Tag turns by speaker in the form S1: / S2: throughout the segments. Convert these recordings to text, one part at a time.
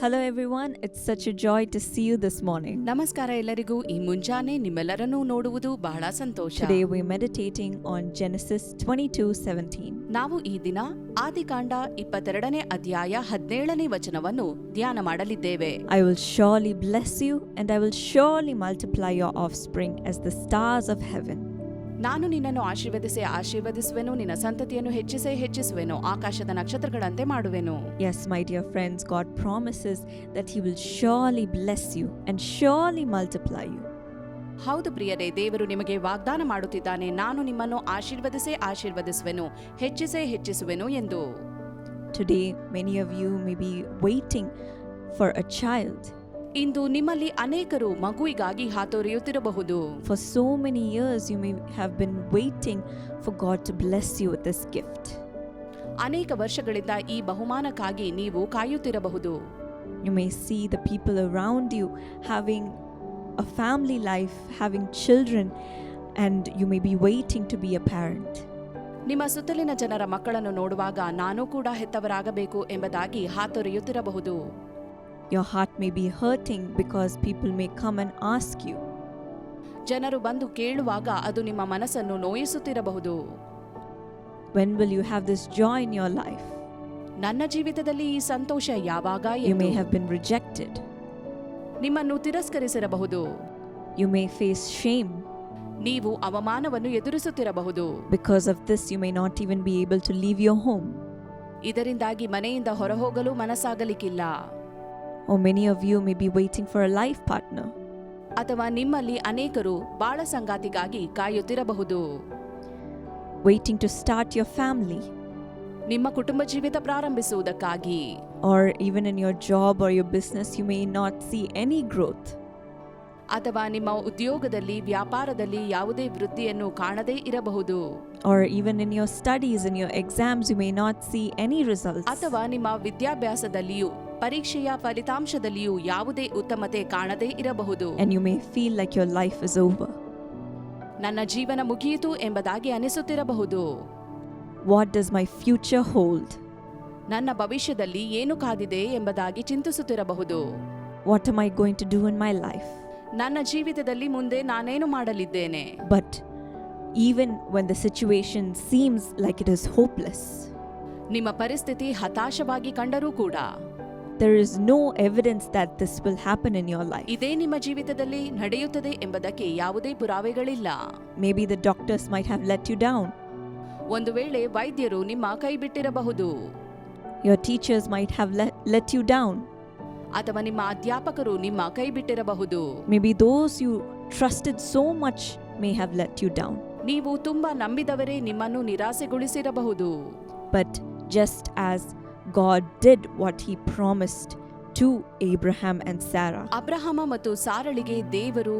S1: Hello, everyone. It's such a joy to see you this morning.
S2: ನಮಸ್ಕಾರ ಎಲ್ಲರಿಗೂ ಈ ಮುಂಜಾನೆ ನಿಮ್ಮೆಲ್ಲರನ್ನೂ ನೋಡುವುದು ಬಹಳ ಸಂತೋಷ
S1: Today, we're meditating on Genesis 22 17.
S2: ನಾವು ಈ ದಿನ ಆದಿಕಾಂಡ ಇಪ್ಪತ್ತೆರಡನೇ ಅಧ್ಯಾಯ ಹದಿನೇಳನೇ ವಚನವನ್ನು ಧ್ಯಾನ ಮಾಡಲಿದ್ದೇವೆ
S1: I will surely bless you, and I will surely multiply your offspring as the stars of heaven.
S2: ನಾನು ನಿನ್ನನ್ನು ಆಶೀರ್ವದಿಸಿ ಆಶೀರ್ವದಿಸುವೆನು ನಿನ್ನ ಸಂತತಿಯನ್ನು ಹೆಚ್ಚಿಸೇ ಹೆಚ್ಚಿಸುವೆನು ಆಕಾಶದ ನಕ್ಷತ್ರಗಳಂತೆ ಮಾಡುವೆನು
S1: Yes, my dear friends, God promises that He will surely bless you and surely multiply you.
S2: ಹೌದು ಪ್ರಿಯರೇ ದೇವರು ನಿಮಗೆ ವಾಗ್ದಾನ ಮಾಡುತ್ತಿದ್ದಾನೆ ನಾನು ನಿಮ್ಮನ್ನು ಆಶೀರ್ವದಿಸೇ ಆಶೀರ್ವದಿಸುವೆನು ಹೆಚ್ಚಿಸೇ ಹೆಚ್ಚಿಸುವೆನು ಎಂದು
S1: Today, many of you maybe waiting for a child.
S2: ಇಂದು ನಿಮ್ಮಲ್ಲಿ ಅನೇಕರು ಮಗುವಿಗಾಗಿ ಹಾತೊರೆಯುತ್ತಿರಬಹುದು
S1: for so many years, you may have been waiting for God to bless you with this gift.
S2: ಅನೇಕ ವರ್ಷಗಳಿಂದ ಈ ಬಹುಮಾನಕ್ಕಾಗಿ ನೀವು ಕಾಯುತ್ತಿರಬಹುದು
S1: You may see the people around you having a family life, having children, and you may be waiting to be a parent.
S2: ನಿಮ್ಮ ಸುತ್ತಲಿನ ಜನರ ಮಕ್ಕಳನ್ನು ನೋಡುವಾಗ ನಾನು ಕೂಡ ಹೆತ್ತವರಾಗಬೇಕು ಎಂಬುದಾಗಿ ಹಾತೊರೆಯುತ್ತಿರಬಹುದು
S1: Your heart may be hurting because people may come and ask you,
S2: ಜನರು ಬಂದು ಕೇಳುವಾಗ ಅದು ನಿಮ್ಮ ಮನಸ್ಸನ್ನು ನೋಯಿಸುತ್ತಿರಬಹುದು
S1: When will you have this joy in your life?
S2: ನನ್ನ ಜೀವಿತದಲ್ಲಿ ಈ ಸಂತೋಷ ಯಾವಾಗ
S1: You may
S2: ಎಂದು
S1: have been rejected.
S2: ನಿಮ್ಮನ್ನು ತಿರಸ್ಕರಿಸಿರಬಹುದು
S1: You may face shame.
S2: ನೀವು ಅವಮಾನವನ್ನು ಎದುರಿಸುತ್ತಿರಬಹುದು
S1: Because of this, you may not even be able to leave your home.
S2: ಇದರಿಂದಾಗಿ ಮನೆಯಿಂದ ಹೊರಹೋಗಲು ಮನಸ್ಸಾಗಲಿಕ್ಕಿಲ್ಲ
S1: Or many of you may be waiting for a life partner.
S2: ಅಥವಾ ನಿಮ್ಮಲ್ಲಿ ಅನೇಕರು ಬಾಳ ಸಂಗಾತಿಗಾಗಿ ಕಾಯುತ್ತಿರಬಹುದು
S1: waiting to start your family,
S2: ನಿಮ್ಮ ಕುಟುಂಬ ಜೀವಿತ ಪ್ರಾರಂಭಿಸುವುದಕ್ಕಾಗಿ
S1: or even in your job or your business, you may not see any growth.
S2: ಅಥವಾ ನಿಮ್ಮ ಉದ್ಯೋಗದಲ್ಲಿ ವ್ಯಾಪಾರದಲ್ಲಿ ಯಾವುದೇ ವೃದ್ಧಿಯನ್ನು ಕಾಣದೇ ಇರಬಹುದು
S1: Or even in your studies, in your exams, you may not see any results.
S2: ಅಥವಾ ನಿಮ್ಮ ವಿದ್ಯಾಭ್ಯಾಸದಲ್ಲಿಯೂ ಪರೀಕ್ಷೆಯ ಫಲಿತಾಂಶದಲ್ಲಿಯೂ ಯಾವುದೇ ಉತ್ತಮತೆ ಕಾಣದೇ ಇರಬಹುದು
S1: And you may feel like your life is over.
S2: ನನ್ನ ಜೀವನ ಮುಗಿಯಿತು ಎಂಬುದಾಗಿ ಅನಿಸುತ್ತಿರಬಹುದು
S1: What does my future hold?
S2: ನನ್ನ ಭವಿಷ್ಯದಲ್ಲಿ ಏನು ಕಾದಿದೆ ಎಂಬುದಾಗಿ ಚಿಂತಿಸುತ್ತಿರಬಹುದು
S1: What am I going to do in my life?
S2: ನನ್ನ ಜೀವಿತದಲ್ಲಿ ಮುಂದೆ ನಾನೇನು ಮಾಡಲಿದ್ದೇನೆ
S1: But even when the situation seems like it is hopeless,
S2: ನಿಮ್ಮ ಪರಿಸ್ಥಿತಿ ಹತಾಶವಾಗಿ ಕಂಡರೂ ಕೂಡ
S1: there is no evidence that this will happen in your life.
S2: ಇದೇ ನಿಮ್ಮ ಜೀವಿತದಲ್ಲಿ ನಡೆಯುತ್ತದೆ ಎಂಬುದಕ್ಕೆ ಯಾವುದೇ ಪುರಾವೆಗಳಿಲ್ಲ
S1: Maybe the doctors might have let you down.
S2: ಒಂದು ವೇಳೆ ವೈದ್ಯರು ನಿಮ್ಮ ಕೈ ಬಿಟ್ಟಿರಬಹುದು
S1: Your teachers might have let, let you down.
S2: ಅಥವಾ ನಿಮ್ಮ ಅಧ್ಯಾಪಕರು ನಿಮ್ಮ ಕೈ ಬಿಟ್ಟಿರಬಹುದು
S1: Maybe those you trusted so much may have let you down.
S2: ನೀವು ತುಂಬಾ ನಂಬಿದವರೇ ನಿಮ್ಮನ್ನು ನಿರಾಸೆಗೊಳಿಸಿರಬಹುದು
S1: But just as God did what He promised to Abraham and Sarah,
S2: Abraham ಮತ್ತು ಸಾರಳಿಗೆ ದೇವರು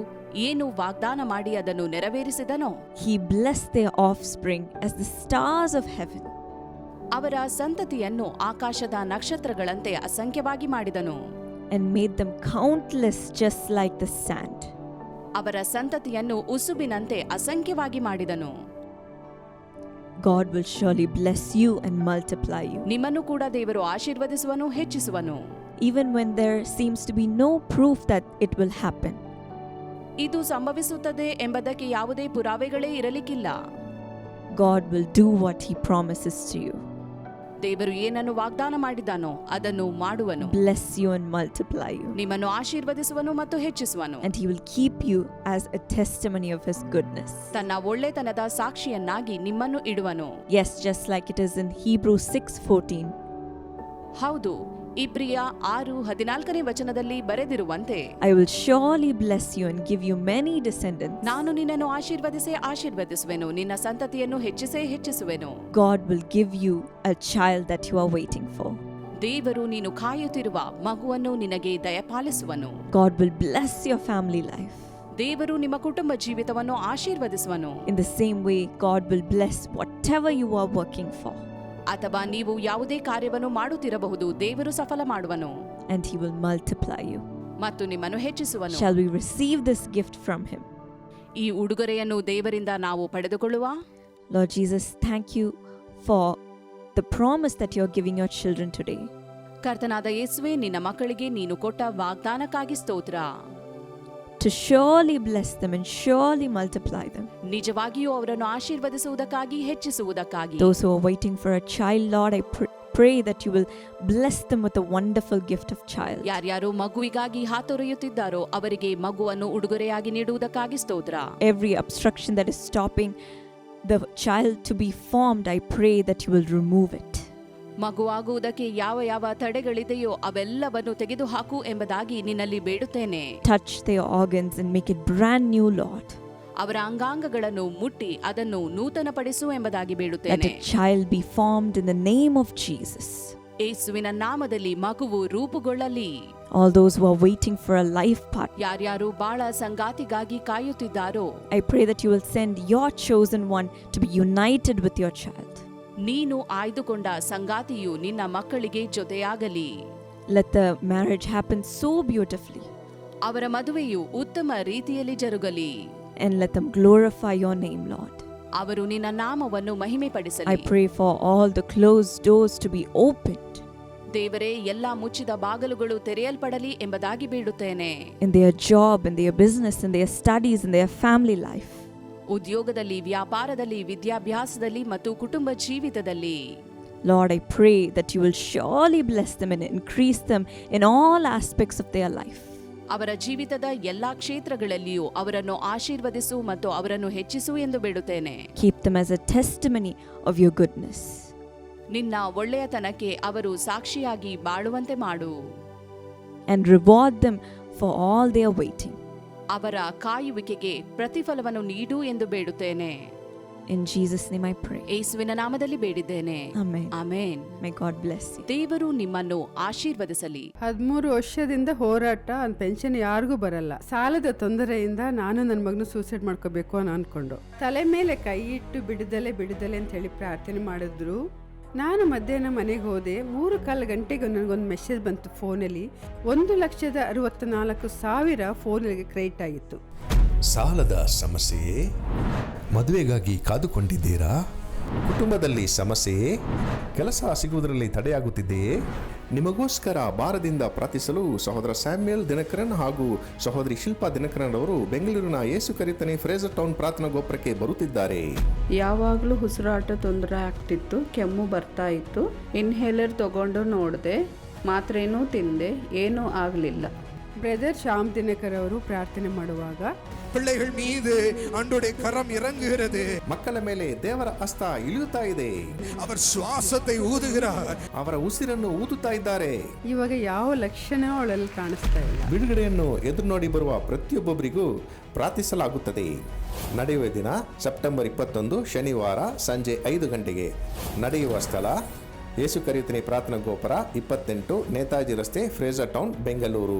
S2: ಏನು ವಾಗ್ದಾನ ಮಾಡಿ ಅದನ್ನು ನೆರವೇರಿಸಿದನೋ
S1: He blessed their offspring as the stars of heaven.
S2: ಅವರ ಸಂತತಿಯನ್ನು ಆಕಾಶದ ನಕ್ಷತ್ರಗಳಂತೆ ಅಸಂಖ್ಯವಾಗಿ ಮಾಡಿದನು
S1: and made them countless just like the sand.
S2: ಅವರ ಸಂತತಿಯನ್ನು ಉಸುಬಿನಂತೆ ಅಸಂಖ್ಯವಾಗಿ ಮಾಡಿದನು
S1: God will surely bless you and multiply you.
S2: ನಿಮ್ಮನ್ನು ಕೂಡ ದೇವರು ಆಶೀರ್ವದಿಸುವನು ಹೆಚ್ಚಿಸುವನು
S1: Even when there seems to be no proof that it will happen,
S2: ಇದು ಸಂಭವಿಸುತ್ತದೆ ಎಂಬುದಕ್ಕೆ ಯಾವುದೇ ಪುರಾವೆಗಳೇ ಇರಲಿಕ್ಕಿಲ್ಲ
S1: God will do what He promises to you.
S2: ದೇವರು ಏನನ್ನು ವಾಗ್ದಾನ ಮಾಡಿದಾನೋ ಅದನ್ನು ಮಾಡುವನು.
S1: Bless you and multiply you
S2: ನಿಮ್ಮನ್ನು ಆಶೀರ್ವದಿಸುವನು ಮತ್ತು ಹೆಚ್ಚಿಸುವನು.
S1: And he will keep you as a testimony of his goodness
S2: ತನ್ನ ಒಳ್ಳೆತನದ ಸಾಕ್ಷಿಯನ್ನಾಗಿ ನಿಮ್ಮನ್ನು ಇಡುವನು.
S1: Yes just like it is in Hebrew 6:14
S2: ಹೌದು ಇಬ್ರಿಯ ಆರು ಹದಿನಾಲ್ಕನೇ ವಚನದಲ್ಲಿ ಬರೆದಿರುವಂತೆ
S1: I will surely bless you and give you many descendants.
S2: ನಾನು ನಿನ್ನನ್ನು ಆಶೀರ್ವದಿಸೇ ಆಶೀರ್ವದಿಸುವೆನು ನಿನ್ನ ಸಂತತಿಯನ್ನು ಹೆಚ್ಚಿಸೇ ಹೆಚ್ಚಿಸುವೆನು
S1: God will give you a child that you are waiting for.
S2: ದೇವರು ನೀನು ಕಾಯುತ್ತಿರುವ ಮಗುವನ್ನು ನಿನಗೆ ದಯಪಾಲಿಸುವನು
S1: God will bless your family life.
S2: ದೇವರು ನಿಮ್ಮ ಕುಟುಂಬ ಜೀವಿತವನ್ನು ಆಶೀರ್ವದಿಸುವನು
S1: In the same way, God will bless whatever you are working for,
S2: ಅಥವಾ ನೀವು ಯಾವುದೇ ಕಾರ್ಯವನ್ನು ಮಾಡುತ್ತಿರಬಹುದು ದೇವರು ಸಫಲ ಮಾಡುವನು.
S1: And he will multiply you
S2: ಮತ್ತು ನಿಮ್ಮನ್ನು ಹೆಚ್ಚಿಸುವನು.
S1: Shall we receive this gift from him
S2: ಈ ಉಡುಗೊರೆಯನ್ನು ದೇವರಿಂದ ನಾವು ಪಡೆದುಕೊಳ್ಳುವಾ?
S1: Jesus thank you for the promise that you're giving your children today
S2: ಕರ್ತನಾದ ಯೇಸುವೆ ನಿನ್ನ ಮಕ್ಕಳಿಗೆ ನೀನು ಕೊಟ್ಟ ವಾಗ್ದಾನಕ್ಕಾಗಿ ಸ್ತೋತ್ರ.
S1: to surely bless them and surely multiply them.
S2: ನಿಜವಾಗಿಯೂ ಅವರನ್ನು ಆಶೀರ್ವದಿಸುವುದಕ್ಕಾಗಿ ಹೆಚ್ಚಿಸುವುದಕ್ಕಾಗಿ
S1: Those who are waiting for a child, Lord, I pr- pray that you will bless them with a wonderful gift of child.
S2: ಯಾರ್ಯಾರು ಮಗುವಿಗಾಗಿ ಹಾತೊರೆಯುತ್ತಿದ್ದಾರೋ ಅವರಿಗೆ ಮಗುವನ್ನು ಉಡುಗೊರೆಯಾಗಿ ನೀಡುವುದಕ್ಕಾಗಿ ಸ್ತೋತ್ರ
S1: Every obstruction that is stopping the child to be formed, I pray that you will remove it.
S2: ಮಗುವಾಗುವುದಕ್ಕೆ ಯಾವ ಯಾವ ತಡೆಗಳಿದೆಯೋ ಅವೆಲ್ಲವನ್ನು ತೆಗೆದುಹಾಕು ಎಂಬುದಾಗಿ ನಿನ್ನಲ್ಲಿ ಬೇಡುತ್ತೇನೆ
S1: touch their organs and make it brand new, Lord.
S2: ಅವರ ಅಂಗಾಂಗಗಳನ್ನು ಮುಟ್ಟಿ ಅದನ್ನು ನೂತನಪಡಿಸು ಎಂಬುದಾಗಿ ಬೇಡುತ್ತೇನೆ
S1: a child be formed in the name of Jesus.
S2: ಏಸುವಿನ ನಾಮದಲ್ಲಿ ಮಗುವು ರೂಪುಗೊಳ್ಳಲಿ
S1: All those who are waiting for a life partner,
S2: ಯಾರ್ಯಾರು ಬಾಳ ಸಂಗಾತಿಗಾಗಿ ಕಾಯುತ್ತಿದ್ದಾರೋ
S1: I pray that you will send your chosen one to be united with your child.
S2: ನೀನು ಆಯ್ದುಕೊಂಡ ಸಂಗಾತಿಯು ನಿನ್ನ ಮಕ್ಕಳಿಗೆ ಜೊತೆಯಾಗಲಿ.
S1: Let the marriage happen so beautifully
S2: ಅವರ ಮದುವೆಯು ಉತ್ತಮ ರೀತಿಯಲ್ಲಿ ಜರುಗಲಿ.
S1: And let them glorify your name Lord
S2: ಅವರು ನಿನ್ನ ನಾಮವನ್ನು
S1: ಮಹಿಮೆ
S2: ಪಡಿಸಲಿ I
S1: pray for all the closed doors to be opened
S2: ದೇವರೇ ಎಲ್ಲ ಮುಚ್ಚಿದ ಬಾಗಿಲುಗಳು ತೆರೆಯಲ್ಪಡಲಿ ಎಂಬುದಾಗಿ ಬೀಳುತ್ತೇನೆ
S1: in their job in their business in their studies in their family life
S2: ಉದ್ಯೋಗದಲ್ಲಿ ವ್ಯಾಪಾರದಲ್ಲಿ ವಿದ್ಯಾಭ್ಯಾಸದಲ್ಲಿ ಮತ್ತು ಕುಟುಂಬ ಜೀವಿತದಲ್ಲಿ
S1: Lord, I pray that you will surely bless them and increase them in all aspects of their life.
S2: ಅವರ ಜೀವಿತದ ಎಲ್ಲಾ ಕ್ಷೇತ್ರಗಳಲ್ಲಿಯೂ ಅವರನ್ನು ಆಶೀರ್ವದಿಸು ಮತ್ತು ಅವರನ್ನು ಹೆಚ್ಚಿಸು ಎಂದು ಬೇಡುತ್ತೇನೆ
S1: Keep them as a testimony of your goodness.
S2: ನಿನ್ನ ಒಳ್ಳೆಯತನಕ್ಕೆ ಅವರು ಸಾಕ್ಷಿಯಾಗಿ ಬಾಳುವಂತೆ ಮಾಡು
S1: and reward them for all their waiting.
S2: ಅವರ ಕಾಯುವಿಕೆಗೆ ಪ್ರತಿಫಲವನ್ನು ನೀಡು ಎಂದು ಬೇಡುತ್ತೇನೆ.
S1: In Jesus' name I pray.
S2: ಏಸುವಿನ ನಾಮದಲ್ಲಿ ಬೇಡಿದ್ದೇನೆ.
S1: Amen.
S2: Amen
S1: my God bless you.
S2: ದೇವರು ನಿಮ್ಮನ್ನು ಆಶೀರ್ವದಿಸಲಿ.
S3: ಹದಿಮೂರು ವರ್ಷದಿಂದ ಹೋರಾಟ ಪೆನ್ಷನ್ ಯಾರಿಗೂ ಬರಲ್ಲ. ಸಾಲದ ತೊಂದರೆಯಿಂದ ನಾನು ನನ್ನ ಮಗನ ಸೂಸೈಡ್ ಮಾಡ್ಕೋಬೇಕು ಅನ್ನೋ ಅನ್ಕೊಂಡು. ತಲೆ ಮೇಲೆ ಕೈ ಇಟ್ಟು ಬಿಡದಲೆ ಬಿಡದಲೆ ಅಂತ ಹೇಳಿ ಪ್ರಾರ್ಥನೆ ಮಾಡಿದ್ರು. ನಾನು ಮಧ್ಯಾಹ್ನ ಮನೆಗೆ ಹೋದೆ. ಮೂರು ಕಾಲು ಗಂಟೆಗೆ ನನಗೊಂದು ಮೆಸೇಜ್ ಬಂತು ಫೋನಲ್ಲಿ. ಒಂದು ಲಕ್ಷದ ಅರವತ್ತ ನಾಲ್ಕು ಸಾವಿರ ಫೋನಿಗೆ ಕ್ರೆಡಿಟ್ ಆಗಿತ್ತು.
S4: ಸಾಲದ ಸಮಸ್ಯೆಯೇ ಮದುವೆಗಾಗಿ ಕಾದುಕೊಂಡಿದ್ದೀರಾ? ಕುಟುಂಬದಲ್ಲಿ ಸಮಸ್ಯೆಯೇ ಕೆಲಸ ಸಿಗುವುದರಲ್ಲಿ ತಡೆಯಾಗುತ್ತಿದೆಯೇ ನಿಮಗೋಸ್ಕರ ಭಾರದಿಂದ ಪ್ರಾರ್ಥಿಸಲು ಸಹೋದರ ಸ್ಯಾಮ್ಯಲ್ ದಿನಕರನ್ ಹಾಗೂ ಸಹೋದರಿ ಶಿಲ್ಪಾ ದಿನಕರನ್ ಅವರು ಬೆಂಗಳೂರಿನ ಯೇಸು ಕರಿತನೆ ಫ್ರೇಜರ್ ಟೌನ್ ಪ್ರಾರ್ಥನಾ ಗೋಪುರಕ್ಕೆ ಬರುತ್ತಿದ್ದಾರೆ.
S5: ಯಾವಾಗಲೂ ಉಸಿರಾಟ ತೊಂದರೆ ಆಗ್ತಿತ್ತು ಕೆಮ್ಮು ಬರ್ತಾ ಇತ್ತು. ಇನ್ಹೇಲರ್ ತಗೊಂಡು ನೋಡಿದೆ ಮಾತ್ರೇನೂ ತಿಂದೆ ಏನೂ ಆಗಲಿಲ್ಲ.
S3: ಬ್ರದರ್ ಶ್ಯಾಮ್ ದಿನಕರ್ ಅವರು ಪ್ರಾರ್ಥನೆ ಮಾಡುವಾಗ
S6: பிள்ளைகள் மீது அன்றுடைய கரம் இறங்குகிறது
S4: ಮಕ್ಕಳ ಮೇಲೆ ದೇವರ ಹಸ್ತ ಇಳಿಯುತ್ತಾ ಇದೆ
S6: அவர் சுவாசத்தை ஊதுகிறார்
S4: ಅವರ ಉಸಿರನ್ನು ಊದುತ್ತಾ ಇದ್ದಾರೆ
S3: ಇವಾಗ ಯಾವ ಲಕ್ಷಣ ಅವಳಲ್ಲಿ ಕಾಣಿಸ್ತಾ ಇಲ್ಲ
S4: ಬಿಡುಗಡೆಯನ್ನು ಎದುರು ನೋಡಿ ಬರುವ ಪ್ರತಿಯೊಬ್ಬೊಬ್ಬರಿಗೂ ಪ್ರಾರ್ಥಿಸಲಾಗುತ್ತದೆ ನಡೆಯುವ ದಿನ ಸೆಪ್ಟೆಂಬರ್ ಇಪ್ಪತ್ತೊಂದು ಶನಿವಾರ ಸಂಜೆ ಐದು ಗಂಟೆಗೆ ನಡೆಯುವ ಸ್ಥಳ ಯೇಸು ಕರಿಯುತ್ತನೆ ಪ್ರಾರ್ಥನಾ ಗೋಪುರ ಇಪ್ಪತ್ತೆಂಟು ನೇತಾಜಿ ರಸ್ತೆ ಫ್ರೇಜರ್ ಟೌನ್ ಬೆಂಗಳೂರು